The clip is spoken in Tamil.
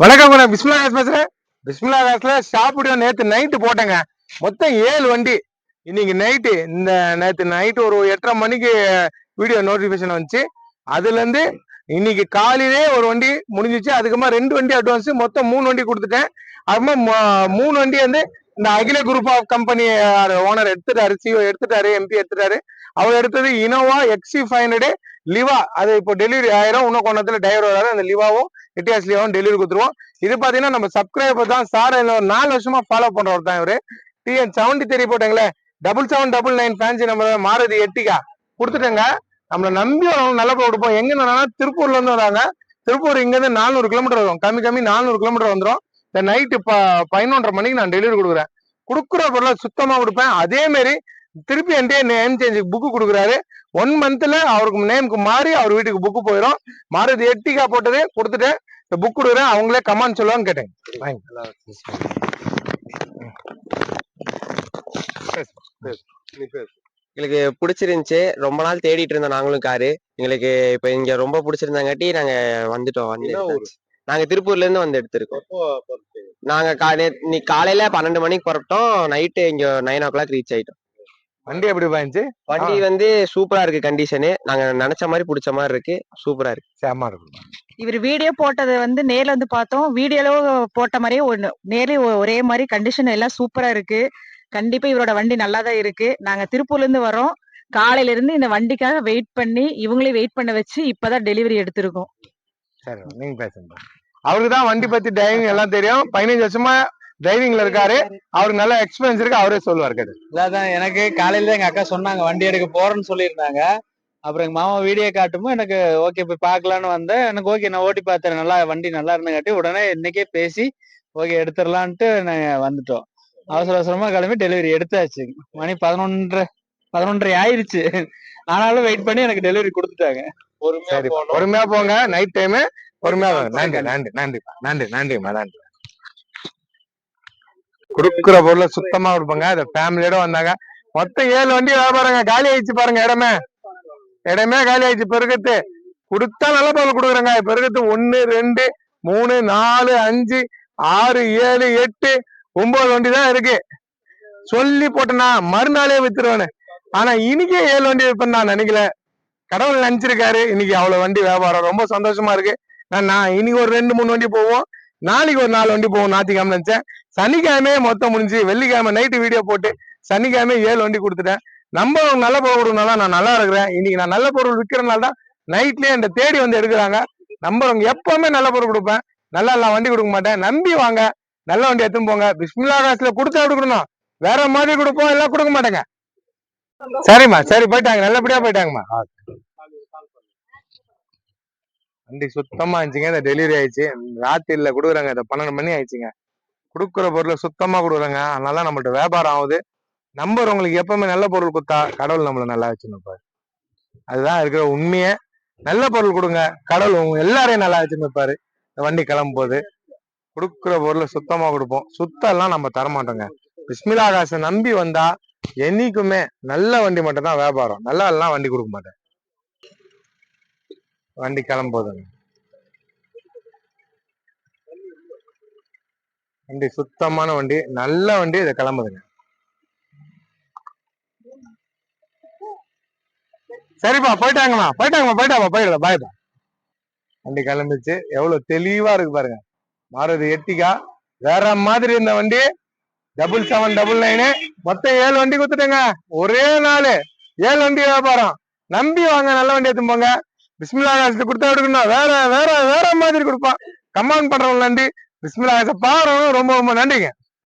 வணக்கம் நான் பிஸ்மிலா காசு பேசுறேன். பிஸ்மிலா காசுல சாப்பிடுவோம் நேத்து நைட்டு போட்டேங்க. மொத்தம் ஏழு வண்டி. இன்னைக்கு நைட்டு இந்த நேத்து நைட்டு ஒரு எட்டரை மணிக்கு வீடியோ நோட்டிபிகேஷன் வந்துச்சு. அதுல இருந்து இன்னைக்கு காலையிலே ஒரு வண்டி முடிஞ்சிச்சு. அதுக்கப்புறமா ரெண்டு வண்டி அட்வான்ஸ் மொத்தம் மூணு வண்டி கொடுத்துட்டேன். அதுமா மூணு வண்டி வந்து இந்த Akhila group of company owner எடுத்துட்டாரு சிஓ எடுத்துட்டாரு எம்பி எடுத்துட்டாரு. அவர் எடுத்தது இனோவா எக்ஸி ஃபைவ் ஹண்ட்ரடு லிவா அது இப்போ டெலிவரி ஆயிரும். இன்னும் கொண்டத்துல டிரைவர் வராது அந்த லிவாவும் எட்டியாஸ் லிவாவும் டெலிவரி கொடுத்துருவோம். இது பாத்தீங்கன்னா நம்ம சப்ஸ்கிரைபர் தான். சார் ஒரு நாலு வருஷமா ஃபாலோ பண்றவர் தான் இவரு. டிஎன் செவன்டி தெரிய போட்டேங்களே double seven double nine fancy நம்ம மாறுதி எட்டிக்கா கொடுத்துட்டேங்க. நம்மளை நம்பி வரவங்க நல்லா கொடுப்போம். எங்க என்னன்னா திருப்பூர்ல இருந்து வராங்க. திருப்பூர் இங்க இருந்து நானூறு கிலோமீட்டர் வரும். கம்மி கம்மி நானூறு கிலோமீட்டர் வந்துடும் இந்த நைட்டு ப பதினொன்றரை மணிக்கு நான் டெலிவரி கொடுக்குறேன். கொடுக்குற பொருளை சுத்தமா கொடுப்பேன் அதே மாதிரி திருப்பி என்கிட்ட நேம் சேஞ்ச் புக்கு கொடுக்குறாரு. ஒன் மந்த்ல அவருக்கு நேமுக்கு மாறி அவர் வீட்டுக்கு புக்கு போயிடும் மாறுதி எட்டிக்கா போட்டது கொடுத்துட்டு இந்த புக் கொடுக்குறேன் அவங்களே கமான்னு சொல்லுவான்னு கேட்டேன். எங்களுக்கு பிடிச்சிருந்துச்சு. ரொம்ப நாள் தேடிட்டு இருந்தோம் நாங்களும் காரு எங்களுக்கு இப்ப இங்க ரொம்ப பிடிச்சிருந்தாங்காட்டி நாங்க வந்துட்டோம் வந்து. நாங்க திருப்பூர்ல இருந்து வந்து எடுத்திருக்கோம். நாங்க காலையில பன்னெண்டு மணிக்கு புறப்பட்டோம் நைட்டு இங்க நைன் ஓ கிளாக் ரீச் ஆயிட்டோம். வண்டி எப்படி பாய்ச்சு வண்டி வந்து சூப்பரா இருக்கு கண்டிஷனு. நாங்க நினைச்ச மாதிரி பிடிச்ச மாதிரி இருக்கு. சூப்பரா இருக்கு. சேமா இருக்கும் இவர் வீடியோ போட்டது வந்து நேர்ல வந்து பார்த்தோம். வீடியோல போட்ட மாதிரியே ஒண்ணு நேர்ல ஒ- ஒரே மாதிரி கண்டிஷன் எல்லாம் சூப்பரா இருக்கு. கண்டிப்பா இவரோட வண்டி நல்லா தான் இருக்கு. நாங்க திருப்பூர்ல இருந்து வரோம். காலையில இருந்து இந்த வண்டிக்காக வெயிட் பண்ணி இவங்களே வெயிட் பண்ண வச்சு இப்பதான் டெலிவரி எடுத்திருக்கோம். சரி நீங்க பேசுங்க. அவருக்கு தான் வண்டி பத்தி டிரைவிங் எல்லாம் தெரியும். பதினஞ்சு வருஷமா டிரைவிங்ல இருக்காரு அவருக்கு நல்ல எக்ஸ்பீரியன்ஸ் இருக்கு அவரே சொல்லுவார் கேட்டு இல்லாதான் எனக்கு காலையில எங்க அக்கா சொன்னாங்க வண்டி எடுக்க போறேன்னு சொல்லியிருந்தாங்க அப்புறம் எங்க மாமா வீடியோ காட்டும்போது எனக்கு ஓகே போய் பார்க்கலான்னு வந்தேன் எனக்கு ஓகே நான் ஓட்டி பார்த்தேன் நல்லா வண்டி நல்லா இருந்தங்காட்டி உடனே இன்னைக்கே பேசி ஓகே எடுத்துடலான்ட்டு நாங்க வந்துட்டோம் அவசர அவசரமா கிளம்பி டெலிவரி எடுத்தாச்சு மணி பதினொன்றரை பதினொன்றரை ஆயிருச்சு ஆனாலும் வெயிட் பண்ணி எனக்கு டெலிவரி கொடுத்துட்டாங்க பொறுமையா போங்க நைட் டைம் பொறுமையா போங்க நன்றி நன்றி நன்றி நன்றி நன்றிம்மா நன்றி கொடுக்குற பொருளை சுத்தமா கொடுப்பாங்க. அந்த ஃபேமிலியோட வந்தாங்க. மொத்தம் ஏழு வண்டி வியாபாரங்க காலி ஆயிடுச்சு பாருங்க இடமே. இடமே காலி ஆயிடுச்சு. பெருக்கத்து கொடுத்தா நல்ல பொருள் கொடுக்குறேங்க. பெருக்கத்து ஒன்னு ரெண்டு மூணு நாலு அஞ்சு ஆறு ஏழு எட்டு ஒன்பது வண்டி தான் இருக்கு. சொல்லி போட்டேனா மறுநாளே வித்துருவேன்னு ஆனா இன்னைக்கே ஏழு வண்டி விற்பேன் நான் நினைக்கல. கடவுள் நினைச்சிருக்காரு. இன்னைக்கு அவ்வளவு வண்டி வியாபாரம் ரொம்ப சந்தோஷமா இருக்கு. நான் இன்னைக்கு ஒரு ரெண்டு மூணு வண்டி போவோம். நாளைக்கு ஒரு நாலு வண்டி போவோம் ஞாயிற்றுக்கிழமை நினைச்சேன். சனிக்கிழமையே மொத்தம் முடிஞ்சு வெள்ளிக்கிழமை நைட்டு வீடியோ போட்டு சனிக்கிழமை ஏழு வண்டி கொடுத்துட்டேன். நம்ம நல்ல பொருள் கொடுக்கறதுனால நான் நல்லா இருக்கிறேன். இன்னைக்கு நான் நல்ல பொருள் விற்கிறனால தான் நைட்லயே இந்த தேடி வந்து எடுக்கிறாங்க. நம்புறவங்க எப்பவுமே நல்ல பொருள் கொடுப்பேன். நல்லா எல்லாம் வண்டி கொடுக்க மாட்டேன். நம்பி வாங்க. நல்ல வண்டி எடுத்துன்னு போங்க. பிஸ்மில்லா காசுல கொடுத்தா எப்படி கொடுக்கணும்? வேற மாதிரி கொடுப்போம் எல்லாம் கொடுக்க மாட்டேங்க. சரிம்மா சரி போயிட்டாங்க. நல்லபடியா போயிட்டாங்கம்மா. வண்டி சுத்தமா இருந்துச்சுங்க. இந்த டெலிவரி ஆயிடுச்சு. ராத்திரில கொடுக்குறாங்க. இந்த பன்னெண்டு மணி ஆயிடுச்சுங்க. கொடுக்குற பொருளை சுத்தமா கொடுக்குறாங்க. அதனால நம்மள்ட்ட வியாபாரம் ஆகுது. நம்பர் உங்களுக்கு எப்பவுமே நல்ல பொருள் கொடுத்தா கடவுள் நம்மள நல்லா வச்சுருப்பாரு. அதுதான் இருக்கிற உண்மையே. நல்ல பொருள் கொடுங்க. கடவுள் உங்க எல்லாரையும் நல்லா வச்சுருப்பாரு. இந்த வண்டி கிளம்பும் போது கொடுக்குற பொருளை சுத்தமா கொடுப்போம். சுத்தம்லாம் நம்ம தர மாட்டோங்க பிஸ்மிலா காசை நம்பி வந்தா என்னைக்குமே நல்ல வண்டி மட்டும் தான் வியாபாரம். நல்லா எல்லாம் வண்டி கொடுக்க மாட்டேன். வண்டி கிளம்போதுங்க. வண்டி சுத்தமான வண்டி நல்ல வண்டி இதை கிளம்புதுங்க. சரிப்பா போயிட்டாங்கம்மா போயிட்டாங்கம்மா போயிட்டாப்பா போயிடலாம் பாய்ப்பா வண்டி கிளம்பிச்சு எவ்வளவு தெளிவா இருக்கு பாருங்க. மாறுது எட்டிக்கா வேற மாதிரி இருந்த வண்டி டபுள் செவன் டபுள் நைனு மொத்தம் ஏழு வண்டி கொடுத்துட்டேங்க. ஒரே நாள் ஏழு வண்டி வியாபாரம். நம்பி வாங்க நல்ல வண்டி எடுத்து பிஸ்மிலாகாசத்தை கொடுத்தா எடுக்கணும் வேற வேற வேற மாதிரி கொடுப்பான். கமாண்ட் பண்றவங்க நன்றி. பிஸ்மிலாகாச பாடணும் பாருங்க. ரொம்ப ரொம்ப நன்றிங்க.